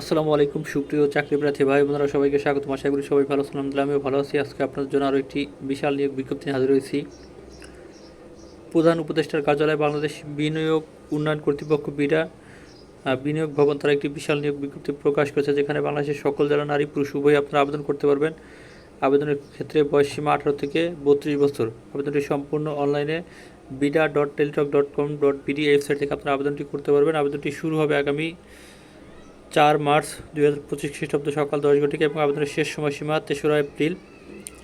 আসসালামু আলাইকুম, সুপ্রিয় চাকরি প্রার্থী ভাই বোনেরা, সবাইকে স্বাগত আশা করি সবাই ভালো আলহামদুলিল্লাহ, আমিও ভালো আছি। আজকে আপনাদের জন্য আরও একটি বিশাল নিয়োগ বিজ্ঞপ্তি হাজির হয়েছি। প্রধান উপদেষ্টার কার্যালয় বাংলাদেশ বিনিয়োগ উন্নয়ন কর্তৃপক্ষ বিডা বিনিয়োগ ভবন তারা একটি বিশাল নিয়োগ বিজ্ঞপ্তি প্রকাশ করেছে, যেখানে বাংলাদেশের সকল জেলা নারী, পুরুষ উভয় আপনারা আবেদন করতে পারবেন। আবেদনের ক্ষেত্রে বয়সসীমা আঠারো থেকে বত্রিশ বছর। আবেদনটি সম্পূর্ণ অনলাইনে BIDA dot Teletalk dot com dot BD website থেকে আপনারা আবেদনটি করতে পারবেন। আবেদনটি শুরু হবে আগামী চার মার্চ দুই হাজার পঁচিশ খ্রিস্টাব্দ সকাল দশ ঘটিকা এবং আবেদনের শেষ সময়সীমা তেসরা এপ্রিল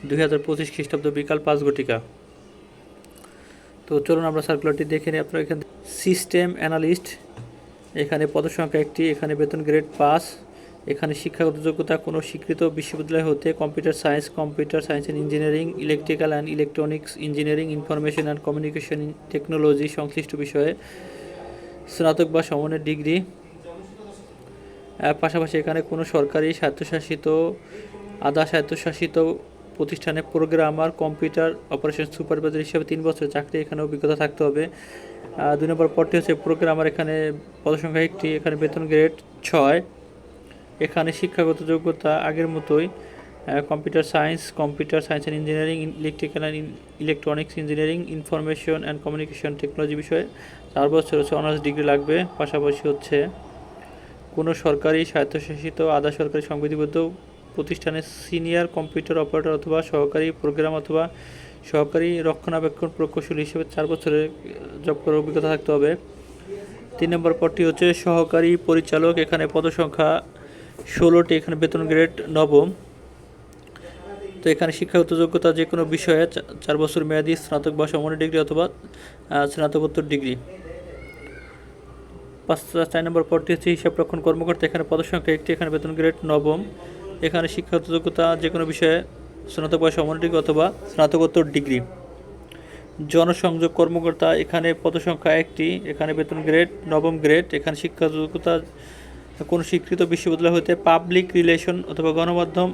দুই হাজার পঁচিশ খ্রিস্টাব্দ বিকাল পাঁচ ঘটিকা। তো চলুন আমরা সার্কুলারটি দেখে নিই। আপনারা এখানে সিস্টেম অ্যানালিস্ট এখানে পদসংখ্যা একটি, এখানে বেতন গ্রেড পাস এখানে শিক্ষাগত যোগ্যতা কোনো স্বীকৃত বিশ্ববিদ্যালয় হতে computer science computer science and engineering electrical and electronics engineering information and communication technology সংশ্লিষ্ট বিষয়ে স্নাতক বা সমনের ডিগ্রি পাশাপাশি এখানে কোনো সরকারি স্বায়ত্তশাসিত, আধা স্বায়ত্তশাসিত প্রতিষ্ঠানে প্রোগ্রামার, কম্পিউটার অপারেশন সুপারভাইজার হিসেবে তিন বছরের চাকরি এখানে অভিজ্ঞতা থাকতে হবে। দুই নম্বর পদটি হচ্ছে প্রোগ্রামার, এখানে পদসংখ্যা একটি, এখানে বেতন গ্রেড ছয়। এখানে শিক্ষাগত যোগ্যতা আগের মতোই computer science computer science and engineering, electrical and electronics engineering, information and communication technology বিষয়ে চার বছর হচ্ছে অনার্স ডিগ্রি লাগবে। পাশাপাশি হচ্ছে কোনো সরকারি স্বায়ত্তশাসিত আধা সরকারি সংবিধিবদ্ধ প্রতিষ্ঠানে সিনিয়র কম্পিউটার অপারেটর অথবা সহকারী প্রোগ্রাম অথবা সহকারী রক্ষণাবেক্ষণ প্রকৌশলী হিসেবে চার বছরের জব করার অভিজ্ঞতা থাকতে হবে। তিন নম্বর পদটি হচ্ছে সহকারী পরিচালক। এখানে পদসংখ্যা ষোলোটি, এখানে বেতন গ্রেড নবম। তো এখানে শিক্ষাগত যোগ্যতা যে কোনো বিষয়ে চার বছর মেয়াদি স্নাতক বা সমনের ডিগ্রি অথবা স্নাতকোত্তর ডিগ্রি। পাঁচ চার নম্বর পদটি হচ্ছে হিসাব রক্ষণ কর্মকর্তা। এখানে পদসংখ্যা একটি, এখানে বেতন গ্রেড নবম। এখানে শিক্ষাগত যোগ্যতা যে কোনো বিষয়ে স্নাতক বা ডিগ্রি অথবা স্নাতকোত্তর ডিগ্রি। জনসংযোগ কর্মকর্তা, এখানে পদসংখ্যা একটি, এখানে বেতন গ্রেড নবম গ্রেড, এখানে শিক্ষাগত যোগ্যতা কোনো স্বীকৃত বিশ্ববিদ্যালয় হতে পাবলিক রিলেশন অথবা গণমাধ্যম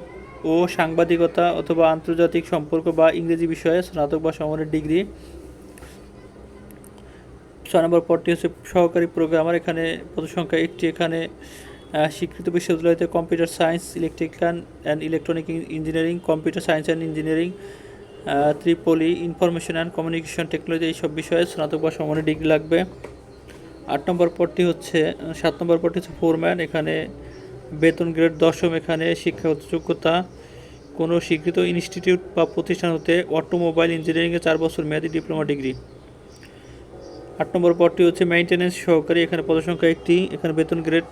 ও সাংবাদিকতা অথবা আন্তর্জাতিক সম্পর্ক বা ইংরেজি বিষয়ে স্নাতক বা সমরের ডিগ্রি ছয় নম্বর পদটি হচ্ছে সহকারী প্রোগ্রামার। এখানে পদসংখ্যা একটি। এখানে স্বীকৃত বিশ্ববিদ্যালয়তে computer science, electrical and electronic engineering, computer science and engineering ত্রিপলি information and communication technology এইসব বিষয়ে স্নাতক বা সমানের ডিগ্রি লাগবে। আট নম্বর পদটি হচ্ছে সাত নম্বর পদটি হচ্ছে ফোরম্যান। এখানে বেতন গ্রেড দশম। এখানে শিক্ষাগত যোগ্যতা কোনো স্বীকৃত ইনস্টিটিউট বা প্রতিষ্ঠান হতে অটোমোবাইল ইঞ্জিনিয়ারিংয়ে চার বছর মেয়াদী ডিপ্লোমা ডিগ্রি। আট নম্বর পদটি হচ্ছে মেইনটেনেন্স সহকারী, এখানে পদসংখ্যা একটি, এখানে বেতন গ্রেড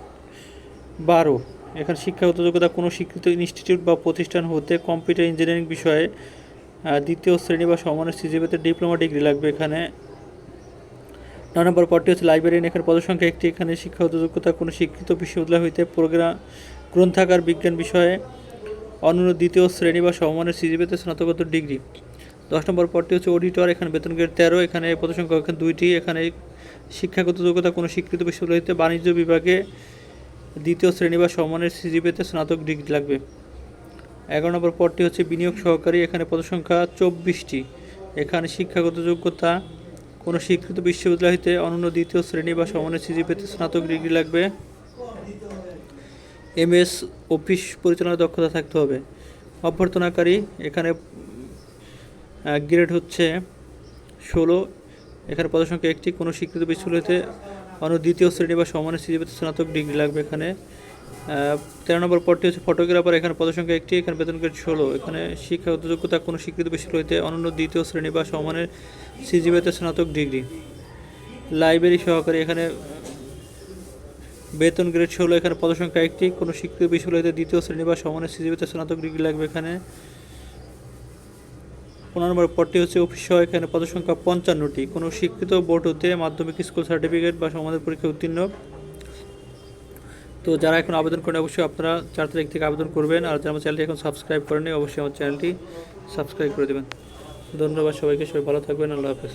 বারো। এখানে শিক্ষাগত যোগ্যতা কোনো স্বীকৃত ইনস্টিটিউট বা প্রতিষ্ঠান হতে কম্পিউটার ইঞ্জিনিয়ারিং বিষয়ে দ্বিতীয় শ্রেণি বা সমানের সিজিপিতে ডিপ্লোমা ডিগ্রি লাগবে এখানে। নয় নম্বর পদটি হচ্ছে লাইব্রেরিয়ান এখানে পদসংখ্যা একটি, এখানে শিক্ষাগত যোগ্যতা কোনো স্বীকৃত বিশ্ববিদ্যালয় হইতে প্রোগ্রাম গ্রন্থাগার বিজ্ঞান বিষয়ে, অন্যান্য দ্বিতীয় শ্রেণি বা সমমানের সিজিপিতে স্নাতকোত্তর ডিগ্রি দশ নম্বর পদটি হচ্ছে অডিটর এখানে বেতন গ্রেড তেরো, এখানে পদসংখ্যা এখানে দুইটি, এখানে শিক্ষাগত যোগ্যতা কোনো স্বীকৃত বিশ্ববিদ্যালয়তে বাণিজ্য বিভাগে দ্বিতীয় শ্রেণি বা সমমানের সিজিপিতে স্নাতক ডিগ্রি লাগবে। এগারো নম্বর পদটি হচ্ছে বিনিয়োগ সহকারী, এখানে পদসংখ্যা চব্বিশটি। এখানে শিক্ষাগত যোগ্যতা কোনো স্বীকৃত বিশ্ববিদ্যালয় হইতে অনন্য দ্বিতীয় শ্রেণি বা সমানের সিজিপিতে স্নাতক ডিগ্রি লাগবে। এমএস অফিস পরিচালনার দক্ষতা থাকতে হবে। অভ্যর্থনাকারী, এখানে গ্রেড হচ্ছে ষোলো। এখানে পদসংখ্যা একটি। কোনো স্বীকৃত বিশ্ববিদ্যালয়তে অন্য দ্বিতীয় শ্রেণি বা সমানের সিজিপিতে স্নাতক ডিগ্রি লাগবে এখানে। তেরো নম্বর পদটি হচ্ছে ফটোগ্রাফার এখানে পদসংখ্যা একটি, এখানে বেতন গ্রেড ষোলো। এখানে শিক্ষাগত যোগ্যতা কোনো স্বীকৃত বিশ্ববিদ্যালয়তে অনন্য দ্বিতীয় শ্রেণি বা সমানের সিজিপিতে স্নাতক ডিগ্রি লাইব্রেরি সহকারী এখানে বেতন গ্রেড ষোলো। এখানে পদসংখ্যা একটি। কোনো স্বীকৃত বিশ্ববিদ্যালয়তে দ্বিতীয় শ্রেণি বা সমানের সিজিপিতে স্নাতক ডিগ্রি লাগবে এখানে। পনেরো নম্বর পদটি হচ্ছে অফিস এখানে পদসংখ্যা পঞ্চান্নটি। কোনো শিক্ষিত বোর্ড হতে মাধ্যমিক স্কুল সার্টিফিকেট বা সমাধান পরীক্ষা উত্তীর্ণ। তো যারা এখন আবেদন করেন, অবশ্যই আপনারা চার তারিখ থেকে আবেদন করবেন। আর যারা আমার চ্যানেলটি এখন সাবস্ক্রাইব করেনি অবশ্যই আমার চ্যানেলটি সাবস্ক্রাইব করে দেবেন। ধন্যবাদ সবাইকে, সবাই ভালো থাকবেন, আল্লাহ হাফেজ।